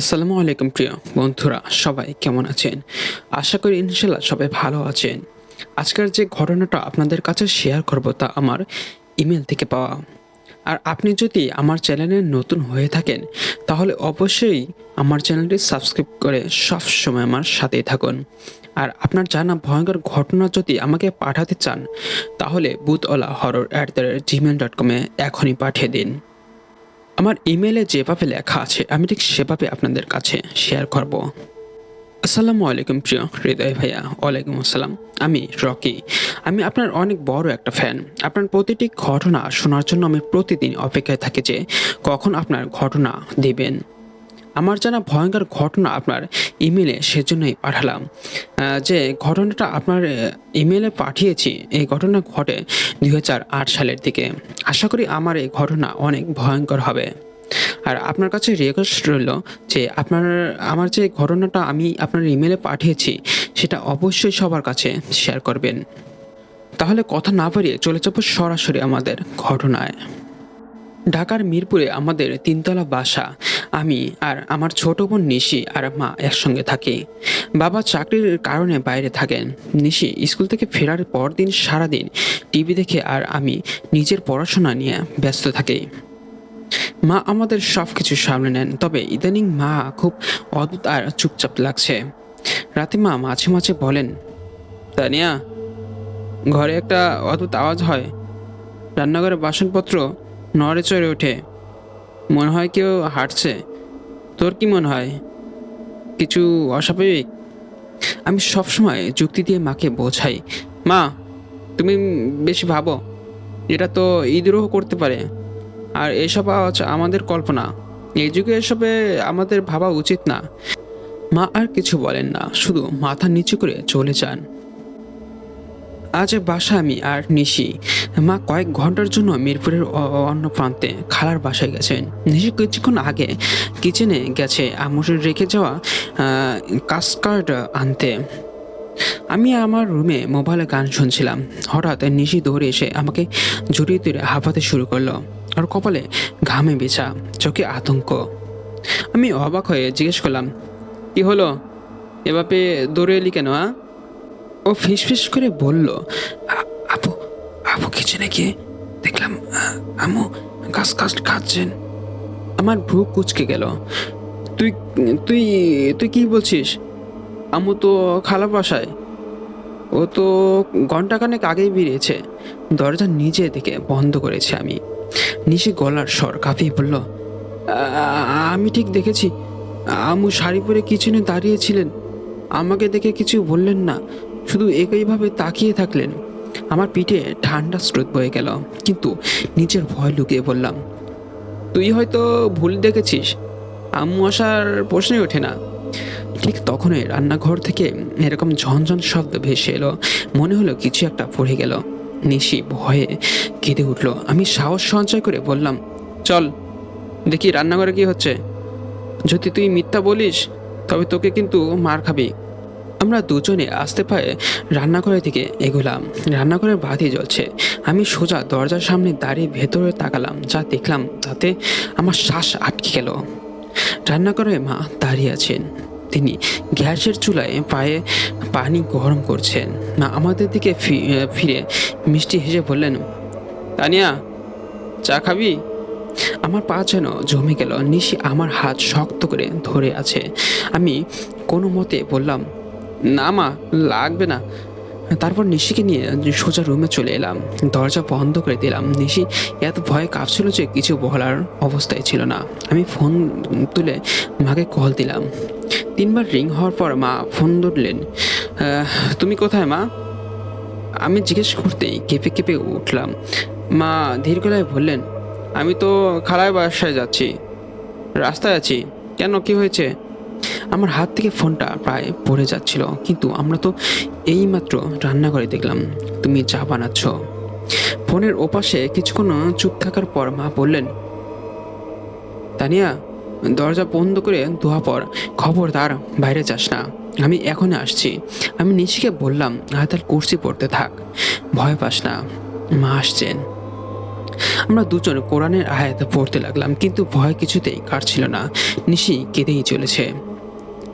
আসসালামু আলাইকুম প্রিয় বন্ধুরা, সবাই কেমন আছেন? আশা করি ইনশাল্লাহ সবাই ভালো আছেন। আজকের যে ঘটনাটা আপনাদের কাছে শেয়ার করব তা আমার ইমেল থেকে পাওয়া। আর আপনি যদি আমার চ্যানেলে নতুন হয়ে থাকেন, তাহলে অবশ্যই আমার চ্যানেলটি সাবস্ক্রাইব করে সব সময় আমার সাথেই থাকুন। আর আপনার জানা ভয়ঙ্কর ঘটনা যদি আমাকে পাঠাতে চান, তাহলে বুথওয়ালা horror at the rate Gmail dot কমে এখনই পাঠিয়ে দিন। আমার ইমেলে যেভাবে লেখা আছে, আমি ঠিক সেভাবে আপনাদের কাছে শেয়ার করব। আসসালামু আলাইকুম, প্রিয় হৃদয় ভাইয়া। ওয়ালাইকুম আসসালাম। আমি রকি। আমি আপনার অনেক বড় একটা ফ্যান আপনার প্রতিটি ঘটনা শোনার জন্য আমি প্রতিদিন অপেক্ষায় থাকি যে কখন আপনার ঘটনা দিবেন। আমার জানা ভয়ঙ্কর ঘটনা আপনার ইমেলে সেজন্যই পাঠালাম। যে ঘটনাটা আপনার ইমেলে পাঠিয়েছি, এই ঘটনা ঘটে দু হাজার আট সালের দিকে। আশা করি আমার এই ঘটনা অনেক ভয়ঙ্কর হবে। আর আপনার কাছে রিকোয়েস্ট রইল যে আপনার, আমার যে ঘটনাটা আমি আপনার ইমেলে পাঠিয়েছি, সেটা অবশ্যই সবার কাছে শেয়ার করবেন। তাহলে কথা না বাড়িয়ে চলে যাব সরাসরি আমাদের ঘটনায়। ঢাকার মিরপুরে আমাদের তিনতলা বাসা। আমি আর আমার ছোট বোন নিশি আর মা একসঙ্গে থাকি। বাবা চাকরির কারণে বাইরে থাকেন। নিশি স্কুল থেকে ফেরার পর দিন সারাদিন টিভি দেখে আর আমি নিজের পড়াশোনা নিয়ে ব্যস্ত থাকি। মা আমাদের সব কিছু সামলে নেন, তবে ইদানিং মা খুব অদ্ভুত আর চুপচাপ লাগছে। রাতে মা মাঝে মাঝে বলেন, তানিয়া, ঘরে একটা অদ্ভুত আওয়াজ হয়। রান্নাঘরে বাসনপত্র নড়ে চড়ে ওঠে। মনে হয় কেউ হাঁটছে। তোর কি মনে হয়? কিছু অস্বাভাবিক? আমি সবসময় যুক্তি দিয়ে মাকে বোঝাই। মা, তুমি বেশি ভাবো। এটা তো ইঁদুরও করতে পারে। আর এসব আমাদের কল্পনা। এই যুগে এসবে আমাদের ভাবা উচিত না। মা আর কিছু বলেন না। শুধু মাথা নিচু করে চলে যান। আজ বাসা আমি আর নিশি। মা কয়েক ঘণ্টার জন্য মিরপুরের অন্য প্রান্তে খালার বাসায় গেছেন। নিশি কিছুক্ষণ আগে কিচেনে গেছে আমুর রেখে যাওয়া কাস্কার্ড আনতে। আমি আমার রুমে মোবাইলে গান শুনছিলাম। হঠাৎ নিশি দৌড়ে এসে আমাকে জড়িয়ে ধরে হাঁপাতে শুরু করল। আর কপালে ঘামে বেছা, চোখে আতঙ্ক। আমি অবাক হয়ে জিজ্ঞেস করলাম, কি হলো? এভাবে দৌড়ে এলি কেন, আ? ও ফিসফিস করে বলল, "আ- আপু আপু কিচেনে গিয়ে দেখলাম, আ- আম্মু গাছ গাছ খাচ্ছেন। আমার ভ্রু কুচকে গেল। তুই তুই তুই কি বলছিস? আম্মু তো খালা বাসায়। ও তো ঘন্টাখানেক আগেই বেরিয়েছে। দরজা নিজে থেকে বন্ধ করেছে আমি। নিশি গলার স্বর কাঁপিয়ে বলল আমি ঠিক দেখেছি। আম্মু শাড়ি পরে কিচেনে দাঁড়িয়েছিলেন আমাকে দেখে কিছু বললেন না। শুধু একইভাবে তাকিয়ে থাকলেন। আমার পিঠে ঠান্ডা স্রোত বয়ে গেল, কিন্তু নিজের ভয় লুকিয়ে বললাম, তুই হয়তো ভুল দেখেছিস। আম্মু আসার প্রশ্নই ওঠে না। ঠিক তখনই রান্নাঘর থেকে এরকম ঝনঝন শব্দ ভেসে এলো। মনে হলো কিছু একটা পড়ে গেল। নিশি ভয়ে কেঁদে উঠল। আমি সাহস সঞ্চয় করে বললাম, চল, দেখি রান্নাঘরে কি হচ্ছে। যদি তুই মিথ্যা বলিস, তবে তোকে কিন্তু মার খাবি। আমরা দুজনে আসতে পায়ে রান্নাঘরের দিকে এগোলাম। রান্নাঘরের বাতি জ্বলছে। আমি সোজা দরজার সামনে দাঁড়িয়ে ভেতরে তাকালাম, যা দেখলাম, তাতে আমার শ্বাস আটকে গেল। রান্নাঘরে মা দাঁড়িয়ে আছেন। তিনি গ্যাসের চুলায় পায়ে পানি গরম করছেন। মা আমাদের দিকে ফিরে মিষ্টি হেসে বললেন, তানিয়া, চা খাবি? আমার পা যেন জমে গেল, নিশি আমার হাত শক্ত করে ধরে আছে। আমি কোনো মতে বললাম না, মা, লাগবে না। তারপর নিশিকে নিয়ে সোজা রুমে চলে এলাম। দরজা বন্ধ করে দিলাম। নিশি এত ভয়ে কাঁপছিল যে কিছু বলার অবস্থায় ছিল না। আমি ফোন তুলে মাকে কল দিলাম। তিনবার রিং হওয়ার পর মা ফোন ধরলেন তুমি কোথায়, মা? আমি জিজ্ঞেস করতেই কেঁপে কেঁপে উঠলাম। মা ধীর গলায় বললেন, আমি তো খালায় বাসায় যাচ্ছি। রাস্তায় আছি। কেন, কি হয়েছে? আমার হাত থেকে ফোনটা প্রায় পড়ে যাচ্ছিল, কিন্তু আমরা তো এইমাত্র রান্নাঘরে দেখলাম, তুমি চা বানাচ্ছ। ফোনের ওপাশে কিছুক্ষণ চুপ থাকার পর মা বললেন, তানিয়া, দরজা বন্ধ করে ধোয়া পর, খবরদার, বাইরে যাস না। আমি এখনই আসছি। আমি নিশিকে বললাম আয়তাল কুর্সি পড়তে থাক। ভয় পাস না। মা আসছেন। আমরা দুজন কোরআনের আয়াত পড়তে লাগলাম, কিন্তু ভয় কিছুতেই কাটছিল না। নিশি কেঁদেই চলেছে।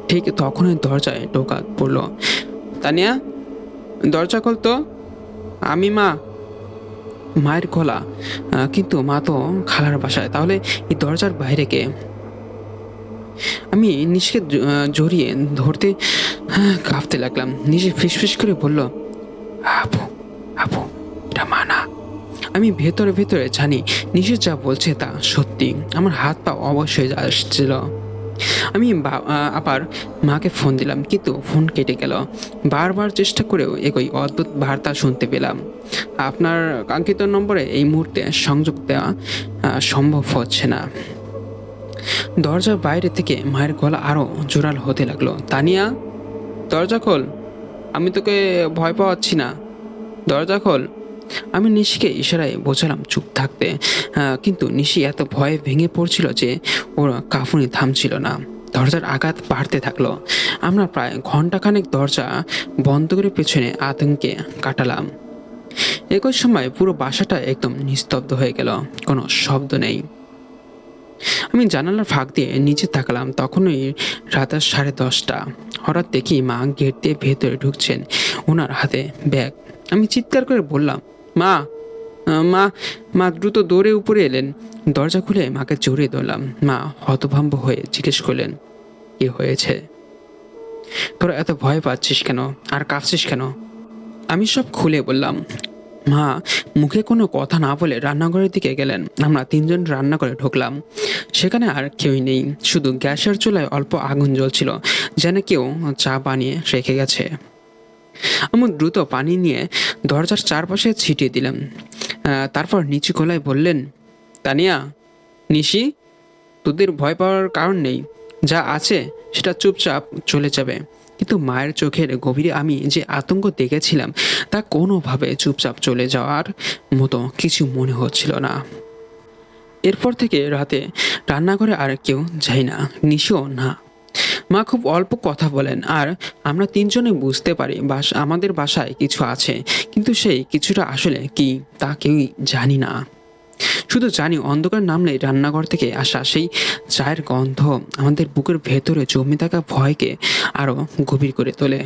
ঠিক তখনই দরজায় টোকা পড়ল। তানিয়া দরজা খোল তো। আমি মা। মায়ের গলা। কিন্তু মা তো খালার বাসায়। তাহলে এই দরজার বাইরে কে? আমি আহ, জড়িয়ে ধরতে কাঁপতে লাগলাম। নিজে ফিসফিস করে বলল আপু আপু এটা মানা আমি ভেতরে ভেতরে জানি নিশে যা বলছে তা সত্যি। আমার হাত পা অবশ্যই আসছিল। আমি আবার মাকে ফোন দিলাম, কিন্তু ফোন কেটে গেল। বারবার চেষ্টা করেও একই অদ্ভুত বার্তা শুনতে পেলাম। আপনার কাঙ্ক্ষিত নম্বরে এই মুহূর্তে সংযোগ দেওয়া সম্ভব হচ্ছে না। দরজার বাইরে থেকে মায়ের গলা আরও জোরাল হতে লাগল। তানিয়া, দরজা খোল। আমি তোকে ভয় পাওয়াচ্ছি না। দরজা খোল। আমি নিশিকে ইশারায় বোঝালাম চুপ থাকতে। কিন্তু নিশি এত ভয়ে ভেঙে পড়ছিল যে ওর কাফুনি থামছিল না। দরজার আঘাত বাড়তে থাকল। আমরা প্রায় ঘন্টাখানেক দরজা বন্ধ করে পেছনে আতঙ্কে কাটালাম। একই সময় পুরো বাসাটা একদম নিস্তব্ধ হয়ে গেল। কোনো শব্দ নেই। আমি জানালার ফাঁক দিয়ে নিচে তাকালাম। তখনই রাত সাড়ে দশটা। হঠাৎ দেখি মা গেট দিয়ে ভেতরে ঢুকছেন। ওনার হাতে ব্যাগ। আমি চিৎকার করে বললাম মা মা মা দ্রুত দৌড়ে উপরে এলেন। দরজা খুলে মাকে জড়িয়ে ধরলাম। মা হতভম্ব হয়ে জিজ্ঞেস করলেন, কি হয়েছে? তোরা এত ভয় পাচ্ছিস কেন? আর কাঁপছিস কেন? আমি সব খুলে বললাম, মা, মুখে কোনো কথা না বলে রান্নাঘরের দিকে গেলেন। আমরা তিনজন রান্নাঘরে ঢুকলাম। সেখানে আর কেউই নেই। শুধু গ্যাসের চুলায় অল্প আগুন জ্বলছিল, যেন কেউ চা বানিয়ে রেখে গেছে। আমি দ্রুত পানি নিয়ে দরজার চারপাশে ছিটিয়ে দিলাম। তারপর নিচু গলায় বললেন, তানিয়া, নিশি, তোদের ভয় পাওয়ার কারণ নেই। যা আছে সেটা চুপচাপ চলে যাবে। কিন্তু মায়ের চোখের গভীরে আমি যে আতঙ্ক দেখেছিলাম, তা কোনোভাবে চুপচাপ চলে যাওয়ার মতো কিছু মনে হচ্ছিল না। এরপর থেকে রাতে রান্নাঘরে আর কেউ যায় না। নিশিও না। মা খুব অল্প কথা বলেন আর আমরা তিনজনে বুঝতে পারি বাস আমাদের বাসায় কিছু আছে। কিন্তু সেই কিছুটা আসলে কি তা কেউই জানি না। শুধু জানি অন্ধকার নামলে রান্নাঘর থেকে আসা সেই চায়ের গন্ধ আমাদের বুকের ভেতরে জমে থাকা ভয়কে আরও গভীর করে তোলে।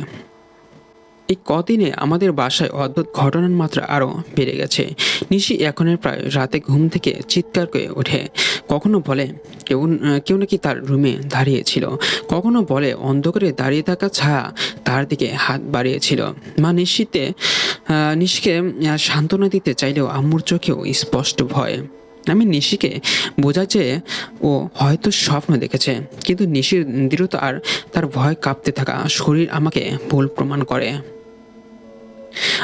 এই কদিনে আমাদের বাসায় অদ্ভুত ঘটনার মাত্রা আরও বেড়ে গেছে। নিশি এখনের প্রায় রাতে ঘুম থেকে চিৎকার করে ওঠে। কখনো বলে, কেউ কেউ নাকি তার রুমে দাঁড়িয়েছিল। কখনো বলে, অন্ধকারে দাঁড়িয়ে থাকা ছায়া তার দিকে হাত বাড়িয়েছিল। মা নিশিতে নিশিকে সান্ত্বনা দিতে চাইলেও আম্মুর চোখেও স্পষ্ট ভয়। আমি নিশিকে বোঝা যে ও হয়তো স্বপ্ন দেখেছে, কিন্তু নিশির দৃঢ়তা আর তার ভয় কাঁপতে থাকা শরীর আমাকে ভুল প্রমাণ করে।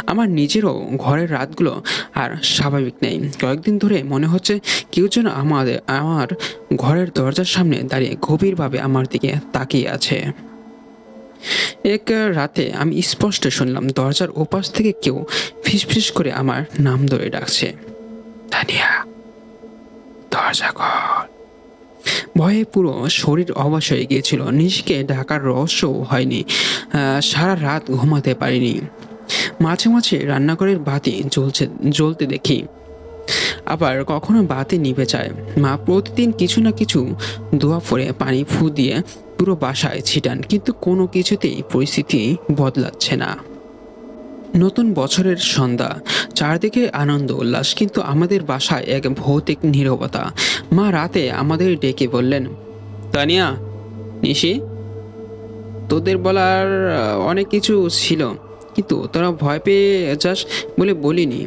আমার নিজেরও ঘরের রাতগুলো আর স্বাভাবিক নেই। কয়েকদিন ধরে মনে হচ্ছে কেউ যেন আমাদের, আমার ঘরের দরজার সামনে দাঁড়িয়ে গভীরভাবে আমার দিকে তাকিয়ে আছে। এক রাতে আমি স্পষ্ট শুনলাম দরজার ওপাশ থেকে কেউ ফিসফিস করে আমার নাম ধরে ডাকছে, তানিয়া, দরজা খোল। ভয়ে পুরো শরীর অবশ হয়ে গিয়েছিল। নিজকে ঢাকার রহস্যও হয়নি। সারা রাত ঘুমাতে পারিনি। মাঝে মাঝে রান্নাঘরের বাতি জ্বলছে, জ্বলতে দেখি। আবার কখনো বাতি নিভে যায়। মা প্রতিদিন কিছু না কিছু দোয়া পরে পানি ফু দিয়ে পুরো বাসায় ছিটান, কিন্তু কোনো কিছুতেই পরিস্থিতি বদলাচ্ছে না। নতুন বছরের সন্ধ্যা, চারদিকে আনন্দ, উল্লাস, কিন্তু আমাদের বাসায় এক ভৌতিক নীরবতা। মা রাতে আমাদের ডেকে বললেন, তানিয়া, নিশি, তোদের বলার অনেক কিছু ছিল। কিন্তু তোরা ভয় পেয়ে যাস বলে বলিনি।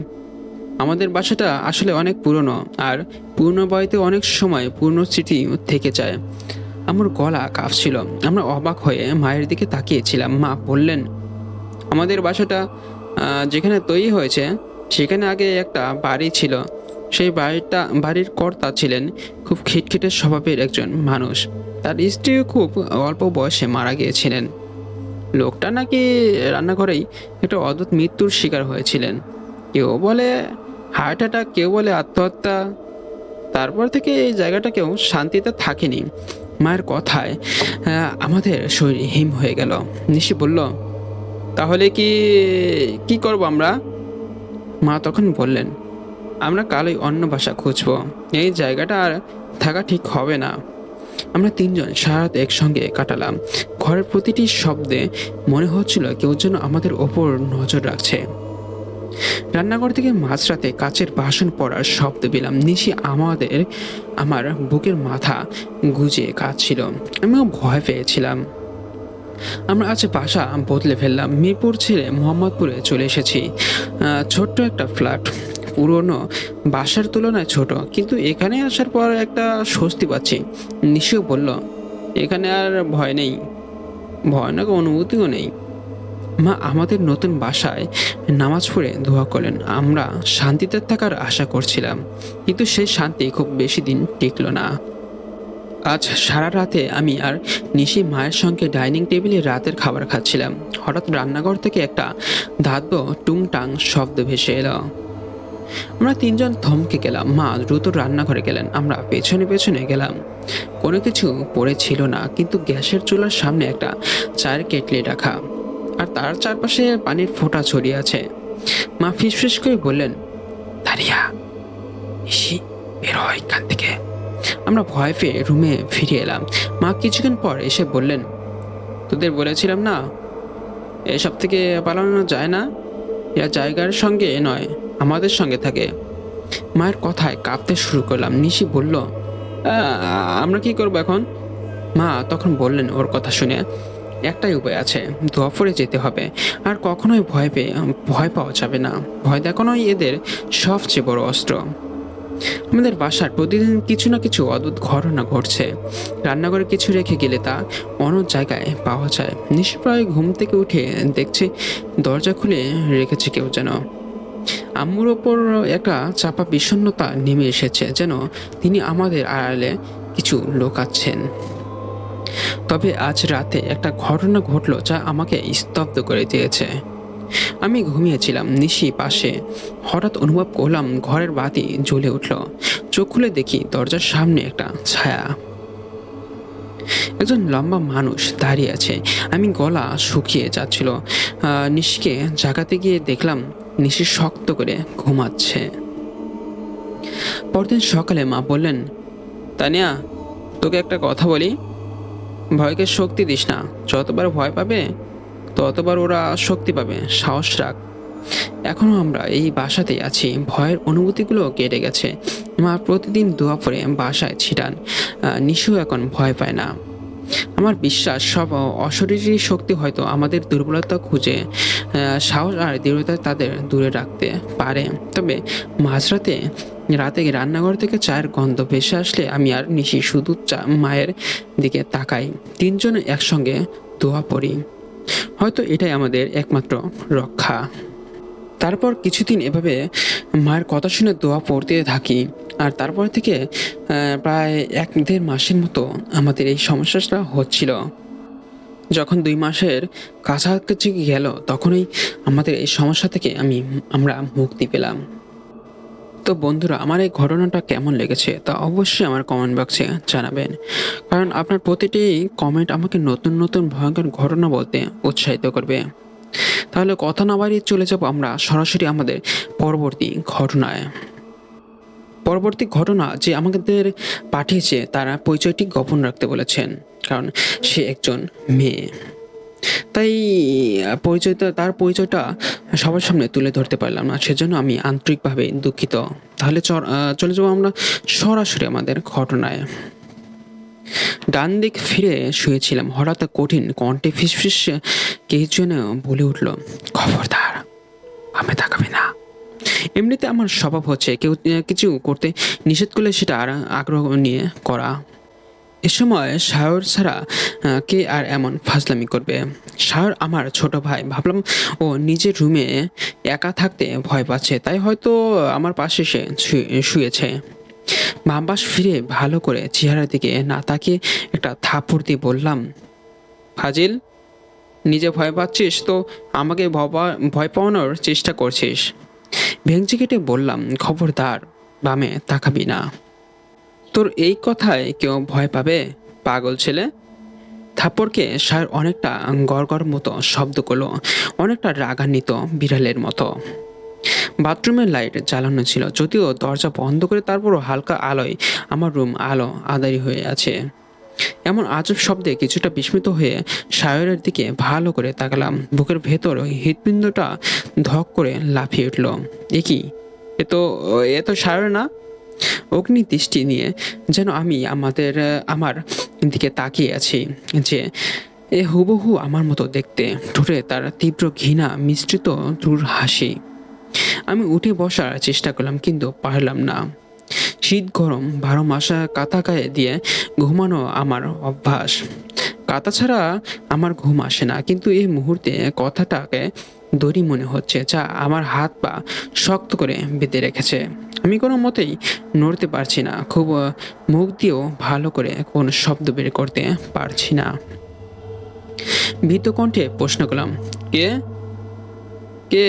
আমাদের বাসাটা আসলে অনেক পুরনো আর পুরনো বাড়িতে অনেক সময় পুরনো স্মৃতি থেকে যায়। আমার গলা কাঁপছিল। আমরা অবাক হয়ে মায়ের দিকে তাকিয়েছিলাম। মা বললেন, আমাদের বাসাটা যেখানে তৈরি হয়েছে, সেখানে আগে একটা বাড়ি ছিল। সেই বাড়িটা, বাড়ির কর্তা ছিলেন খুব খিটখিটে স্বভাবের একজন মানুষ। তার স্ত্রীও খুব অল্প বয়সে মারা গিয়েছিলেন। লোকটা নাকি রান্নাঘরেই একটা অদ্ভুত মৃত্যুর শিকার হয়েছিলেন। কেউ বলে হার্ট অ্যাটাক কেউ বলে আত্মহত্যা। তারপর থেকে এই জায়গাটা কেউ শান্তিতে থাকেনি। মায়ের কথায় আমাদের শরীর হিম হয়ে গেল। নিশি বলল, তাহলে কি কি করব আমরা? মা তখন বললেন, আমরা কালই অন্য ভাষা খুঁজবো। এই জায়গাটা আর থাকা ঠিক হবে না। আমরা তিনজন সারাত একসঙ্গে কাটালাম। ঘরের প্রতিটি শব্দে মনে হচ্ছিল কেউ যেন আমাদের ওপর নজর রাখছে। রান্নাঘর থেকে মাঝরাতে কাচের বাসন পড়ার শব্দ পেলাম। নিশি আমাদের, আমার বুকের মাথা গুজে কাঁদছিল। আমিও ভয় পেয়েছিলাম। আমরা আজ বাসা বদলে ফেললাম। মিরপুর ছেড়ে মোহাম্মদপুরে চলে এসেছি। ছোট্ট একটা ফ্ল্যাট পুরনো, বাসার তুলনায় ছোট। কিন্তু এখানে আসার পর একটা স্বস্তি পাচ্ছি। নিশিও বলল, এখানে আর ভয় নেই। ভয়ানক অনুভূতিও নেই। মা, আমাদের নতুন বাসায় নামাজ পড়ে দোয়া করলেন। আমরা শান্তিতে থাকার আশা করছিলাম। কিন্তু সেই শান্তি খুব বেশি দিন টিকলো না। আজ সারা রাতে আমি আর নিশি মায়ের সঙ্গে ডাইনিং টেবিলে রাতের খাবার খাচ্ছিলাম। হঠাৎ রান্নাঘর থেকে একটা ধাদ্য টুংটাং শব্দ ভেসে এলো। আমরা তিনজন থমকে গেলাম। মা দ্রুত রান্নাঘরে গেলেন। আমরা পেছনে পেছনে গেলাম। কোনো কিছু পড়ে ছিল না, কিন্তু গ্যাসের চুলার সামনে একটা চায়ের কেটলি রাখা আর তার চারপাশে পানির ফোঁটা ছড়িয়ে আছে। মা ফিসফিস করে বললেন, দাঁড়িয়া ইসি বের এখান থেকে। আমরা ভয় পেয়ে রুমে ফিরে এলাম। মা কিছুক্ষণ পর এসে বললেন, তোদের বলেছিলাম না, এসব থেকে পালানো যায় না। এরা জায়গার সঙ্গে নয়। আমাদের সঙ্গে থাকে। মায়ের কথায় কাঁপতে শুরু করলাম। নিশি বলল, "আ- আমরা কি করব এখন? মা তখন বললেন ওর কথা শুনে, একটাই উপায় আছে দোয়াফরে যেতে হবে। আর কখনোই ভয় পেয়ে, ভয় পাওয়া যাবে না। ভয় দেখানোই এদের সবচেয়ে বড় অস্ত্র। আমাদের বাসার প্রতিদিন কিছু না কিছু অদ্ভুত ঘটনা ঘটছে। রান্নাঘরে কিছু রেখে গেলে তা অন্য জায়গায় পাওয়া যায়। নিষ্প্রায় ঘুম থেকে উঠে দেখছি, দরজা খুলে রেখেছে কেউ যেন। আম্মুর ওপর একটা চাপা বিষণ্ণতা নেমে এসেছে, যেন তিনি আমাদের আড়ালে কিছু লোকাচ্ছেন। তবে আজ রাতে একটা ঘটনা ঘটলো যা আমাকে স্তব্ধ করে দিয়েছে। আমি ঘুমিয়েছিলাম, নিশি পাশে। হঠাৎ অনুভব করলাম ঘরের বাতি জ্বলে উঠল। চোখ খুলে দেখি দরজার সামনে একটা ছায়া। একজন লম্বা মানুষ দাঁড়িয়ে আছে। আমি গলা শুকিয়ে যাচ্ছিল। নিশিকে জাগাতে গিয়ে দেখলাম নিশি শক্ত করে ঘুমাচ্ছে। পরদিন সকালে মা বললেন, তানিয়া, তোকে একটা কথা বলি। ভয়কে শক্তি দিস না। যতবার ভয় পাবে, ততবার ওরা শক্তি পাবে। সাহস রাখ। এখনও আমরা এই বাসাতেই আছি। ভয়ের অনুভূতিগুলো কেটে গেছে। মা প্রতিদিন দোয়া পরে বাসায় ছিটান। নিশু এখন ভয় পায় না। আমার বিশ্বাস, সব অশরীরী শক্তি হয়তো আমাদের দুর্বলতা খুঁজে সাহস আর দৃঢ়তা তাদের দূরে রাখতে পারে। তবে মাঝরাতে রাতে রান্নাঘর থেকে চায়ের গন্ধ ভেসে আসলে আমি আর নিশি শুধু চা মায়ের দিকে তাকাই। তিনজন একসঙ্গে দোয়া পড়ি। হয়তো এটাই আমাদের একমাত্র রক্ষা। তারপর কিছুদিন এভাবে মায়ের কথা শুনে দোয়া পড়তে থাকি। আর তারপর থেকে প্রায় এক দেড় মাসের মতো আমাদের এই সমস্যাটা হচ্ছিল। যখন দুই মাসের কাছাকাছি গেল, তখনই আমাদের এই সমস্যা থেকে আমি, আমরা মুক্তি পেলাম। তো বন্ধুরা, আমার এই ঘটনাটা কেমন লেগেছে তা অবশ্যই আমার কমেন্ট বক্সে জানাবেন। কারণ আপনার প্রতিটি কমেন্ট আমাকে নতুন নতুন, ভয়ঙ্কর ঘটনা বলতে উৎসাহিত করবে। তাহলে কথা না বাড়িয়ে চলে যাব আমরা সরাসরি আমাদের পরবর্তী ঘটনায়। পরবর্তী ঘটনা যে আমাদের পাঠিয়েছে, তারা পরিচয়টি গোপন রাখতে বলেছেন, কারণ সে একজন মেয়ে। তাই, পরিচয়টা, তার পরিচয়টা সবার সামনে তুলে ধরতে পারলাম না, সেজন্য আমি আন্তরিকভাবে দুঃখিত। তাহলে চলে যাব আমরা সরাসরি আমাদের ঘটনায়। ডান দিক ফিরে শুয়েছিলাম, হঠাৎ কঠিন কণ্ঠে ফিসফিস কে যেন বলে উঠল, খবরদার, আমি তাকাবি না। এমনিতে আমার স্বভাব হচ্ছে কেউ কিছু করতে নিষেধ করলে সেটা আর আগ্রহ নিয়ে করা। এ সময় শাহর ছাড়া কে আর এমন ফাজলামি করবে? শাহর আমার ছোট ভাই, ভাবলাম ও নিজের রুমে একা থাকতে ভয় পাচ্ছে, তাই হয়তো আমার পাশে সে শুয়ে- শুয়েছে। বাম ফিরে ভালো করে চেহারার দিকে না তাকিয়ে একটা থাপড় দিয়ে বললাম, ফাজিল, নিজে ভয় পাচ্ছিস তো আমাকে ভয় পাওয়ানোর চেষ্টা করছিস? ভেঙচি কেটে বললাম, খবরদার, বামে তাকাবি না। তোর এই কথায় কেউ ভয় পাবে, পাগল ছেলে? থাপ্পড়কে সার অনেকটা গড়গড় মতো শব্দ করল, অনেকটা রাগান্বিত বিড়ালের মতো। বাথরুমের লাইট জ্বালানো ছিল, যদিও দরজা বন্ধ করে তারপরও হালকা আলোয় আমার রুম আলো আদারি হয়ে আছে। এমন আজব শব্দে কিছুটা বিস্মিত হয়ে সায়রের দিকে ভালো করে তাকালাম। বুকের ভেতর হৃৎপিণ্ডটা ধক করে লাফিয়ে উঠল। এ কি? এ তো এ তো সায়র না? অগ্নি দৃষ্টি নিয়ে যেন আমি আমাদের, আমার দিকে তাকিয়ে আছি যে এ হুবহু আমার মতো দেখতে। ঠোঁটে তার তীব্র ঘৃণা মিশ্রিত দূর হাসি আমি উঠে বসার চেষ্টা করলাম কিন্তু পারলাম না। শীত গরম বারো মাসা কাতা গায়ে দিয়ে ঘুমানো আমার অভ্যাস। কাতা ছাড়া আমার ঘুম আসে না, কিন্তু এই মুহূর্তে কথাটাকে দড়ি মনে হচ্ছে, যা আমার হাত পা শক্ত করে বেঁধে রেখেছে। আমি কোনো মতেই নড়তে পারছি না, খুব মুখ দিয়েও ভালো করে কোনো শব্দ বের করতে পারছি না। ভীত কণ্ঠে প্রশ্ন করলাম, কে? কে?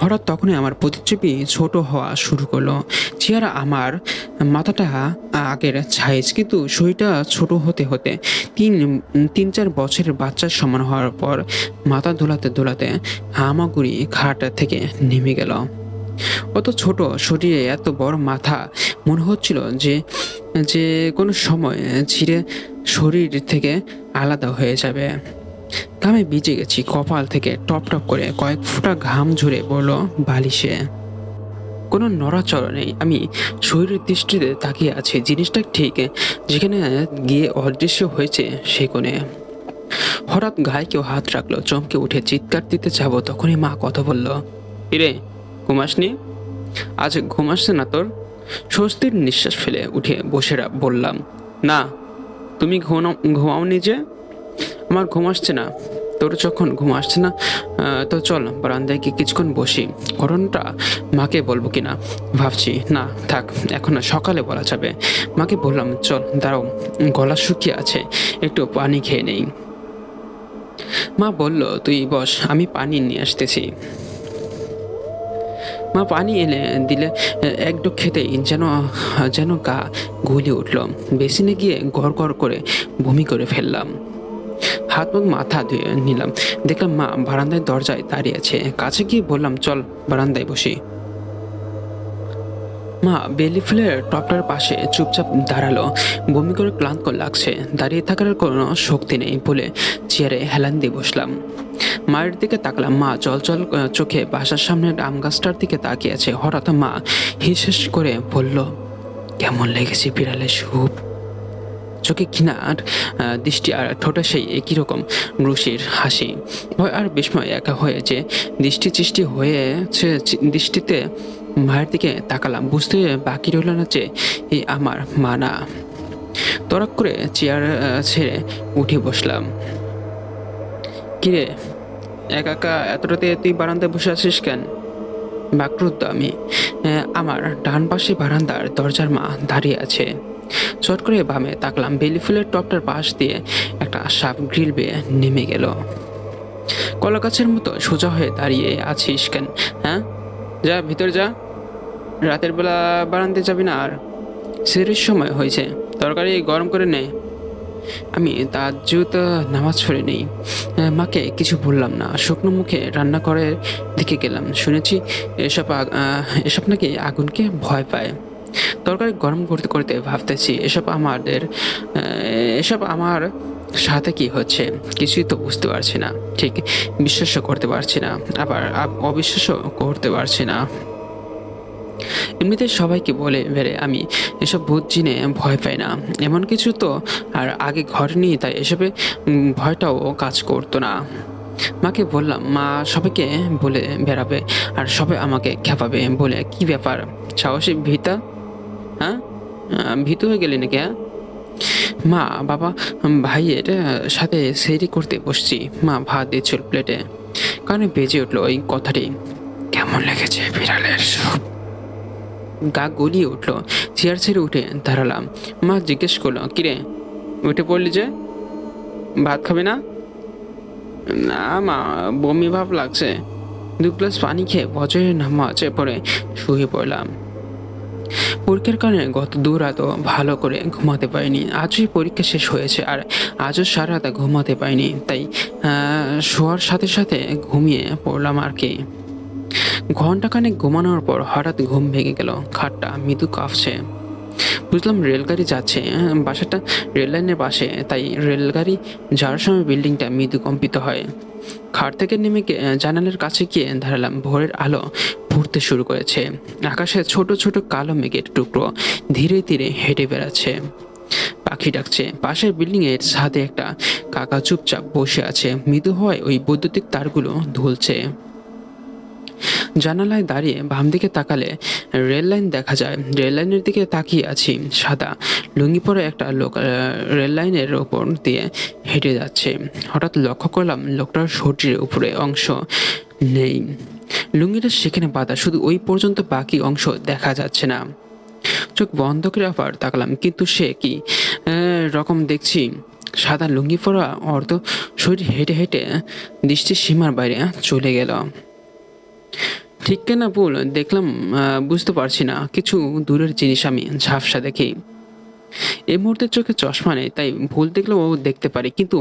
হঠাৎ তখনই আমার প্রতিচ্ছবি ছোট হওয়া শুরু করল। চেহারা আমার, মাথাটা আগের সাইজ, কিন্তু শরীরটা ছোট হতে হতে তিন তিন, চার বছরের বাচ্চার সমান হওয়ার পর মাথা দোলাতে দোলাতে হামাগুড়ি খাট থেকে নেমে গেল। অত ছোট শরীরে এত বড় মাথা মনে হচ্ছিল যে যে কোনো সময় ছিঁড়ে শরীর থেকে আলাদা হয়ে যাবে। ঘামে ভিজে গেছি, কপাল থেকে টপ টপ করে কয়েক ফোঁটা ঘাম ঝরে পড়ল বালিশে। কোনো নড়াচড়া নেই, আমি শরীরের দৃষ্টিতে তাকিয়ে আছি, জিনিসটা ঠিক, যেখানে গিয়ে অদৃশ্য হয়েছে সে কোণে। হঠাৎ গায়ে কেউ হাত রাখল, চমকে উঠে চিৎকার দিতে যাব, তখনই মা কথা বলল, কিরে ঘুমাসনি আজ ঘুমাসছে না তোর? স্বস্তির নিঃশ্বাস ফেলে উঠে বসেরা বললাম, না, তুমি ঘুমাও, ঘুমাওনি যে? আমার ঘুম আসছে না। তোর যখন ঘুম আসছে না তো চল বারান্দায় গিয়ে কিছুক্ষণ বসি। ঘটনাটা মাকে বলব কিনা? ভাবছি, না, থাক, এখন না সকালে বলা যাবে। মাকে বললাম, চল, দাঁড়াও, গলা শুকিয়ে আছে, একটু পানি খেয়ে নেই। মা বলল, তুই বস, আমি পানি নিয়ে আসতেছি। মা পানি এনে দিলে, এক ডুব খেতেই যেন যেন গা গুলি উঠল। বেসিনে গিয়ে গড় গড় করে বমি করে ফেললাম। হাত মুখ মাথা ধুয়ে নিলাম। দেখলাম মা বারান্দায় দরজায় দাঁড়িয়ে আছে। কাছে গিয়ে বললাম চল বারান্দায় বসি। মা বেলি ফুলের টপটার পাশে চুপচাপ দাঁড়াল। বমি করে ক্লান্ত লাগছে। দাঁড়িয়ে থাকার কোনো শক্তি নেই বলে চেয়ারে হেলান দিয়ে বসলাম। মায়ের দিকে তাকলাম। মা জল আহ, চোখে বাসার সামনে আম গাছটার দিকে তাকিয়ে আছে। হঠাৎ মা হিস হিস করে বলল কেমন লেগেছে বিড়ালের সুপ? চোখে ঘৃণা আর দৃষ্টি আর ঠোঁটা সেই একই রকম রুশির হাসি। ভয় আর বিস্ময় একা হয়ে যে দৃষ্টি সৃষ্টি হয়েছে দৃষ্টিতে মায়ের দিকে তাকালাম, বুঝতে বাকি রইল না যে এই আমার মা না তরাক করে চেয়ার ছেড়ে উঠে বসলাম। কিরে, একা একা এতটাতে তুই বারান্দায় বসে আছিস কেন? বাকরুদ্ধ আমি। আমার ডান পাশে বারান্দার দরজার মা দাঁড়িয়ে আছে। চট করে বামে তাকলাম, বেলি ফুলের টপটার পাশ দিয়ে একটা সাপ গ্রিল বেয়ে নেমে গেল। কলা গাছের মতো সোজা হয়ে দাঁড়িয়ে আছিস কেন হ্যাঁ? যা, ভিতর যা। রাতের বেলা বারান্দায় যাবি না আর? সেরের সময় হয়েছে, তরকারি গরম করে নে। আমি তার যেহেতু নামাজ পড়ে নেই। মাকে কিছু বললাম না, শুকনো মুখে রান্না করে দিকে গেলাম। শুনেছি এসব এসব নাকি আগুনকে ভয় পায়। তরকারি গরম করতে করতে ভাবতেছি, এসব আমাদের এসব আমার সাথে কি হচ্ছে? কিছুই তো বুঝতে পারছি না। ঠিক, বিশ্বাসও করতে পারছি না। আবার আব- অবিশ্বাসও করতে পারছি না। এমনিতে সবাইকে বলে, বেড়ে, আমি এসব ভূত জিনে ভয় পাই না। এমন কিছু তো আর আগে ঘটেনি, তাই এসবে ভয়টাও কাজ করতো না। মাকে বললাম, মা সবাইকে বলে বেড়াবে, আর সবাই আমাকে খেপাবে। বলে, কি ব্যাপার? সাহসী ভিতা? হ্যাঁ? ভীতু হয়ে গেলি নাকি হ্যাঁ? মা বাবা ভাইয়ের আহ, সাথে সেরি করতে বসছি। মা ভাত দিচ্ছিল প্লেটে কারণে বেজে উঠল ওই কথাটি। কেমন লেগেছে বিড়ালের সব। গা গলিয়ে উঠল। চেয়ার ছেড়ে উঠে দাঁড়ালাম। মা জিজ্ঞেস করল কিরে উঠে পড়লি যে? ভাত খাবে না? না মা বমি ভাব লাগছে। দু গ্লাস পানি খেয়ে বজরের নামাজে পরে শুয়ে পড়লাম। পরীক্ষার কারণে গত দু রাতও ভালো করে ঘুমাতে পারিনি। আজই পরীক্ষা শেষ হয়েছে আর আজও সারা রাত ঘুমাতে পারিনি। তাই শোয়ার সাথে সাথে ঘুমিয়ে পড়লাম আর কি। ঘন্টাখানেক ঘুমানোর পর হঠাৎ ঘুম ভেঙে গেল, খাটটা মৃদু কাঁপছে। বুঝলাম রেলগাড়ি যাচ্ছে, বাসাটা রেল লাইনের পাশে, তাই রেলগাড়ি যাওয়ার সময় বিল্ডিংটা মৃদু কম্পিত হয়। খাট থেকে নেমে জানালার কাছে গিয়ে দাঁড়ালাম। ভোরের আলো ফুটতে শুরু করেছে। আকাশে ছোট ছোট কালো মেঘের টুকরো ধীরে ধীরে হেঁটে বেড়াচ্ছে। পাখি ডাকছে। পাশের বিল্ডিং এর ছাদে একটা কাকা চুপচাপ বসে আছে। মৃদু হয় ওই বৈদ্যুতিক তারগুলো ধুলছে। জানালায় দাঁড়িয়ে বাম দিকে তাকালে রেল লাইন দেখা যায়। রেল লাইনের দিকে তাকিয়ে আছি, সাদা। লুঙ্গি পরে একটা লোক রেল লাইনের ওপর দিয়ে হেঁটে যাচ্ছে। হঠাৎ লক্ষ্য করলাম লোকটার শরীরের উপরে অংশ নেই। লুঙ্গিটা সেখানে বাঁধা, শুধু ওই পর্যন্ত বাকি অংশ দেখা যাচ্ছে না। চোখ বন্ধ করে আবার তাকালাম, কিন্তু সে কি? রকম দেখছি। সাদা লুঙ্গি পরা অর্ধ শরীর হেঁটে হেঁটে দৃষ্টির সীমার বাইরে চলে গেল। ঠিক কেনা ভুল? দেখলাম বুঝতে পারছি না। কিছু দূরের জিনিস আমি ঝাপসা দেখি। এই মুহূর্তে চোখে চশমা নেই, তাই ভুল দেখলেও দেখতে পারি। কিন্তু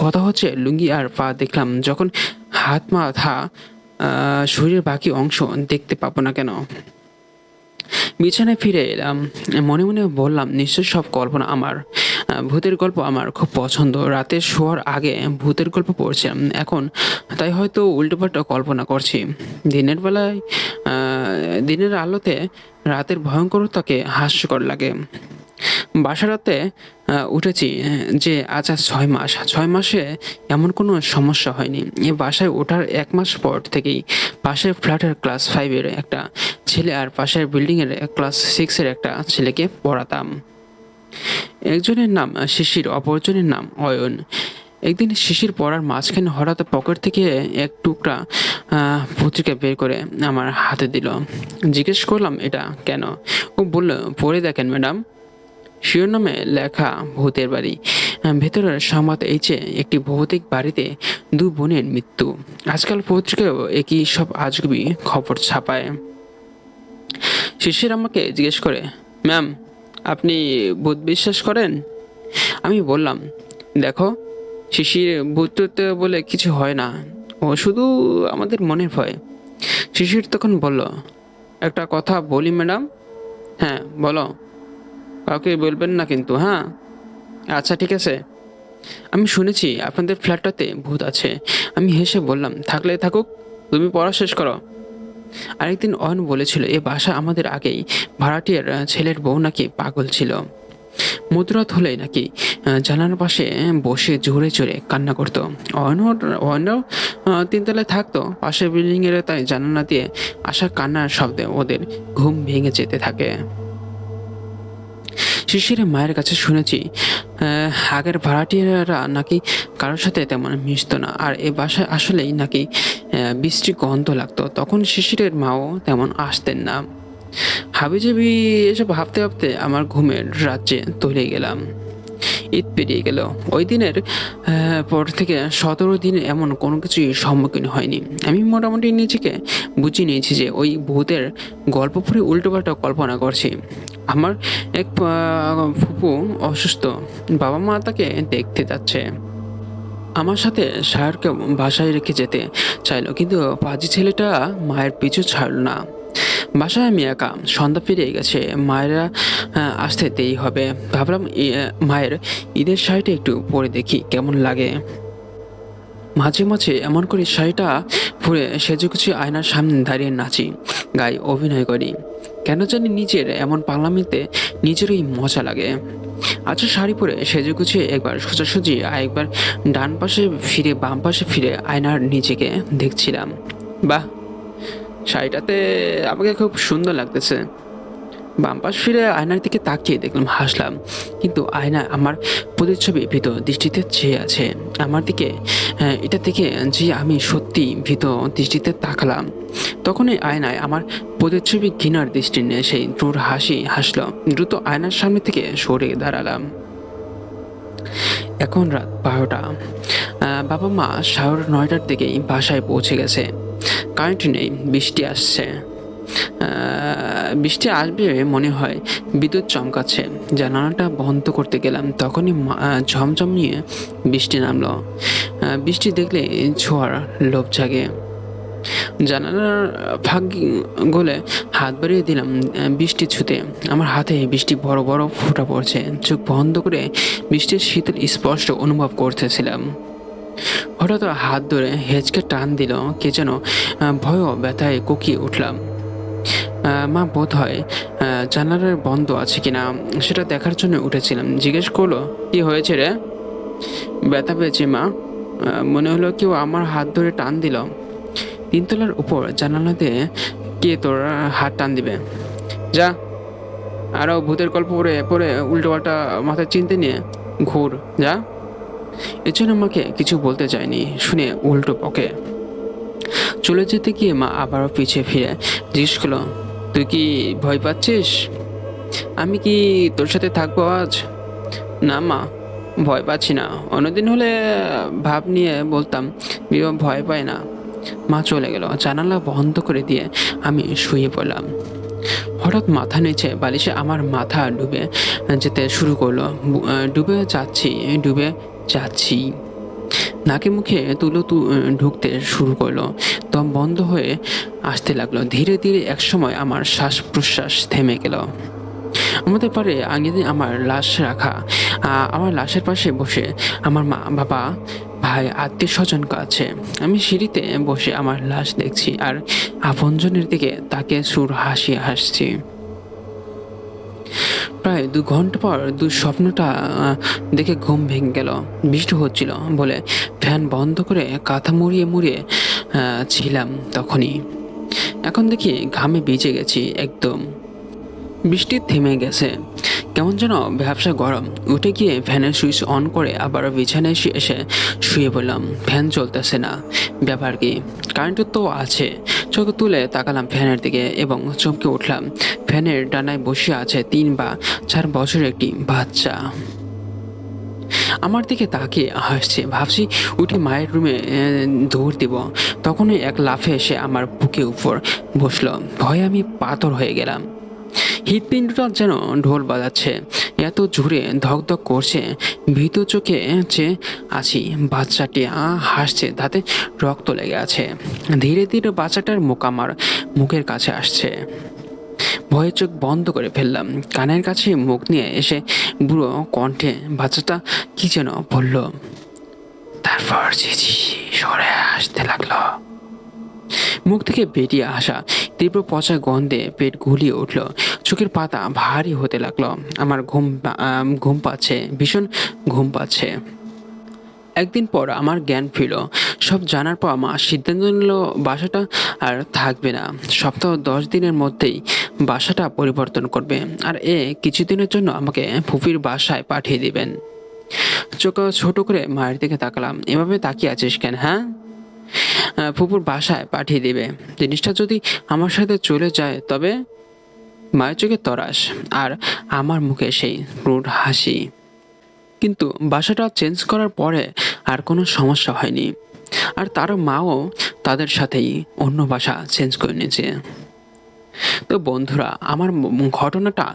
কথা হচ্ছে, লুঙ্গি আর পা দেখলাম, যখন হাত মাথা শরীরের বাকি অংশ দেখতে পাবো না কেন? বিছানায় ফিরে এলাম। মনে মনে বললাম, নিশ্চয় সব কল্পনা আমার। ভূতের গল্প আমার খুব পছন্দ। রাতে শোয়ার আগে ভূতের গল্প পড়ছিলাম এখন তাই হয়তো উল্টোপাল্টা কল্পনা করছি। দিনের বেলায় দিনের আলোতে রাতের ভয়ঙ্করতাকে হাস্যকর লাগে। বাসারাতে আহ, উঠেছি যে আজ আর ছয় মাস। ছয় মাসে এমন কোনো সমস্যা হয়নি। এ বাসায় ওঠার এক মাস পর থেকেই পাশের ফ্ল্যাটের ক্লাস ফাইভের একটা ছেলে আর পাশের বিল্ডিংয়ের ক্লাস সিক্সের একটা ছেলেকে পড়াতাম। একজনের নাম শিশির, অপরজনের নাম অয়ন। একদিন শিশির পড়ার মাঝখানে হঠাৎ পকেট থেকে এক টুকরা পত্রিকা বের করে আমার হাতে দিল। জিজ্ঞেস করলাম, এটা কেন? ও বলল, পড়ে দেখেন, ম্যাডাম। শিরোনামে লেখা, ভূতের বাড়ি। ভেতরের সংবাদ এই যে, একটি ভৌতিক বাড়িতে দু বোনের মৃত্যু। আজকাল পত্রিকায়ও একই সব আজগুবি খবর ছাপায়। শিশির আমাকে জিজ্ঞেস করে, ম্যাম আপনি ভূত বিশ্বাস করেন? আমি বললাম, দেখো, শিশির ভূত বলে কিছু হয় না। ও শুধু আমাদের মনের ভয়। শিশির তখন বলল, একটা কথা বলি, ম্যাডাম? হ্যাঁ বলো। কাউকে বলবেন না কিন্তু হ্যাঁ? আচ্ছা ঠিক আছে। আমি শুনেছি, আপনাদের ফ্ল্যাটটাতে ভূত আছে। আমি হেসে বললাম, থাকলে থাকুক, তুমি পড়া শেষ করো। আরেকদিন অয়ন বলেছিল, এ বাসা আমাদের আগেই। ভাড়াটিয়ার ছেলের বউ নাকি পাগল ছিল। মধ্যরাত হলেই নাকি জানালার পাশে বসে জোরে জোরে কান্না করতো। অয়নর অয়নও তিনতলায় থাকতো। পাশের বিল্ডিং এর তাই জানালা দিয়ে আসা কান্নার শব্দে ওদের ঘুম ভেঙে যেতে থাকে। শিশিরের মায়ের কাছে শুনেছি আগের ভাড়াটিয়ারা নাকি কারোর সাথে তেমন মিশতো না। আর এ বাসায় আসলেই নাকি বৃষ্টি গন্ধ লাগতো। তখন শিশিরের মাও তেমন আসতেন না। হাবিজাবি, এসব ভাবতে ভাবতে আমার ঘুমের রাজ্যে তৈরি গেলাম। ঈদ পেরিয়ে গেল। ওই দিনের পর থেকে সতেরো দিন এমন কোনো কিছুই সম্মুখীন হয়নি। আমি মোটামুটি নিজেকে বুঝিয়ে নিয়েছি যে ওই ভূতের গল্প পড়ে উল্টোপাল্টা কল্পনা করছি। আমার এক ফুপু অসুস্থ। বাবা মা তাকে দেখতে যাচ্ছে। আমার সাথে সায়রকে বাসায় রেখে যেতে চাইলো, কিন্তু পাজি ছেলেটা মায়ের পিছু ছাড়ল না। বাসায় আমি একা, সন্ধ্যা ফিরে গেছে। মায়েরা আসতে দেরি হবে। ভাবলাম মায়ের ঈদের শাড়িটা একটু পরে দেখি, কেমন লাগে। মাঝে মাঝে এমন করে শাড়িটা পরে সেজেগুছি আয়নার সামনে দাঁড়িয়ে নাচি গাই অভিনয় করি। কেন জানি নিজের এমন পাগলামিতে নিজেরই মজা লাগে। আচ্ছা শাড়ি পরে সেজে গুছিয়ে একবার সোজাসুজি আর একবার ডান পাশে ফিরে বাম পাশে ফিরে আয়নার নিজেকে দেখছিলাম। বাহ, শাড়িটাতে আমাকে খুব সুন্দর লাগতেছে। বাম পাশ ফিরে আয়নার দিকে তাকিয়ে দেখলাম, হাসলাম। কিন্তু আয়না আমার প্রতিচ্ছবি ভীত দৃষ্টিতে চেয়ে আছে। আমার দিকে এটা থেকে যে আমি সত্যি ভীত দৃষ্টিতে তাকালাম। তখনই আয়নায় আমার প্রতিচ্ছবি ঘৃণার দৃষ্টি নিয়ে সেই দ্রুর হাসি হাসলো। দ্রুত আয়নার সামনে থেকে সরে দাঁড়ালাম। এখন রাত বারোটা। বাবা মা সাড়ে নয়টার দিকেই বাসায় পৌঁছে গেছে। কারেন্ট নেই, বৃষ্টি আসছে। বৃষ্টি আসবে মনে হয়। বিদ্যুৎ চমকাচ্ছে। জানালাটা বন্ধ করতে গেলাম। তখনই মা- আহ, ঝমঝম নিয়ে বৃষ্টি নামলো। বৃষ্টি দেখলে ছোঁয়ার লোভ জাগে। জানালার ফাঁক গলে হাত বাড়িয়ে দিলাম বৃষ্টি ছুতে। আমার হাতে বৃষ্টি বড় বড় ফোঁটা পড়ছে। চোখ বন্ধ করে বৃষ্টির শীতল স্পষ্ট অনুভব করতেছিলাম। হঠাৎ হাত ধরে হেঁচকে টান দিল। কে যেন ভয় ব্যথায় কুকিয়ে উঠলাম। মা বোধ হয় জানালার বন্ধ আছে কিনা সেটা দেখার জন্য উঠেছিলাম। জিজ্ঞেস করল, কি হয়েছে রে? ব্যথা পেয়েছি মা। মনে হলো কেউ আমার হাত ধরে টান দিল। তিনতলার উপর জানালাতে কে তোর হাত টান দিবে? যা। আরও ভূতের গল্প পড়ে পড়ে উল্টো পাল্টা মাথায় চিনতে নিয়ে ঘুর। যা। এর জন্য আমাকে কিছু বলতে চায়নি শুনে উল্টো পকে। চলে যেতে গিয়ে মা আবারও পিছিয়ে ফিরে। জিজ্ঞেস করল তুই কি ভয় পাচ্ছিস? আমি কি তোর সাথে থাকব আজ? না, মা, ভয় পাচ্ছি না। অন্যদিন হলে ভাব নিয়ে বলতাম বিবাহ ভয় পায় না। মা চলে গেল, জানালা বন্ধ করে দিয়ে আমি শুয়ে পড়লাম। হঠাৎ মাথা নিচে বালিশে আমার মাথা ডুবে যেতে শুরু করল। ডুবে যাচ্ছি ডুবে যাচ্ছি। নাকে মুখে তুলো ঢুকতে শুরু করল। দম বন্ধ হয়ে আসতে লাগল। ধীরে ধীরে একসময় আমার শ্বাস প্রশ্বাস থেমে গেল। আমাদের পারে আগে আমার লাশ রাখা। আমার লাশের পাশে বসে আমার মা, বাবা, ভাই, আত্মীয় স্বজন কাছে আমি সিঁড়িতে বসে আমার লাশ দেখছি আর আপনজনের দিকে তাকে সুর হাসি হাসছি। প্রায় দু ঘণ্টা পর দু স্বপ্নটা দেখে ঘুম ভেঙে গেল। বৃষ্টি হচ্ছিল বলে ফ্যান বন্ধ করে কাঁথা মুড়িয়ে মুড়িয়ে ছিলাম তখনই। এখন দেখি ঘামে ভিজে গেছি একদম। বৃষ্টি থেমে গেছে। কেমন যেন ব্যবসা গরম। উঠে গিয়ে ফ্যানের সুইচ অন করে আবার বিছানায় এসে শুয়ে পড়লাম। ফ্যান চলতেছে না। ব্যাপার কি? কারেন্টের তো আছে। চোখ তুলে তাকালাম ফ্যানের দিকে এবং চমকে উঠলাম। ফ্যানের ডানায় বসে আছে তিন বা চার বছরের একটি বাচ্চা। আমার দিকে তাকে হাসছে, ভাবছি উঠে মায়ের রুমে দৌড় দিব। তখনই এক লাফে এসে আমার বুকে উপর বসল। ভয়ে আমি পাথর হয়ে গেলাম। হৃৎপিণ্ডটা যেন ঢোল বাজাচ্ছে। এত জোরে ধকধক করছে, ভীত চোখে যে আছি, বাচ্চাটি হাসছে, তাতে রক্ত লেগে আছে। ধীরে ধীরে বাচ্চাটার মুখ আমার মুখের কাছে আসছে। ভয়ে চোখ বন্ধ করে ফেললাম। কানের কাছে মুখ নিয়ে এসে বুড়ো কণ্ঠে বাচ্চাটা কি যেন বলল, তারপর ঝিঝি সরে আসতে লাগল। মুখ থেকে বেরিয়ে আসা তীব্র পচা গন্ধে পেট গুলিয়ে উঠল। চোখের পাতা ভারী হতে লাগল। আমার ঘুম ঘুম পাচ্ছে, ভীষণ ঘুম পাচ্ছে। একদিন পর আমার জ্ঞান ফিরল। সব জানার পর মা সিদ্ধান্ত নিল বাসাটা আর থাকবে না। সপ্তাহ দশ দিনের মধ্যেই বাসাটা পরিবর্তন করবে আর এ কিছুদিনের জন্য আমাকে ফুপির বাসায় পাঠিয়ে দিবেন। চোখ ছোট করে মায়ের দিকে তাকালাম। এভাবে তাকিয়ে আছিস কেন হ্যাঁ? ফুপুর বাসায় পাঠিয়ে দিবে। জিনিসটা যদি আমার সাথে চলে যায়, তবে মায়ের চোখে তরাস আর আমার মুখে সেই রুড হাসি। কিন্তু বাসাটা চেঞ্জ করার পরে আর কোনো সমস্যা হয়নি। আর তার মাও তাদের সাথেই অন্য বাসা চেঞ্জ করে নিয়েছে। তো বন্ধুরা, আমার ঘটনাটা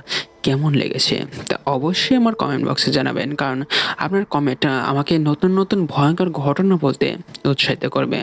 কেমন লেগেছে? তা অবশ্যই আমার কমেন্ট বক্সে জানাবেন, কারণ আপনার কমেন্ট আমাকে নতুন নতুন ভয়ঙ্কর ঘটনা বলতে উৎসাহিত করবে।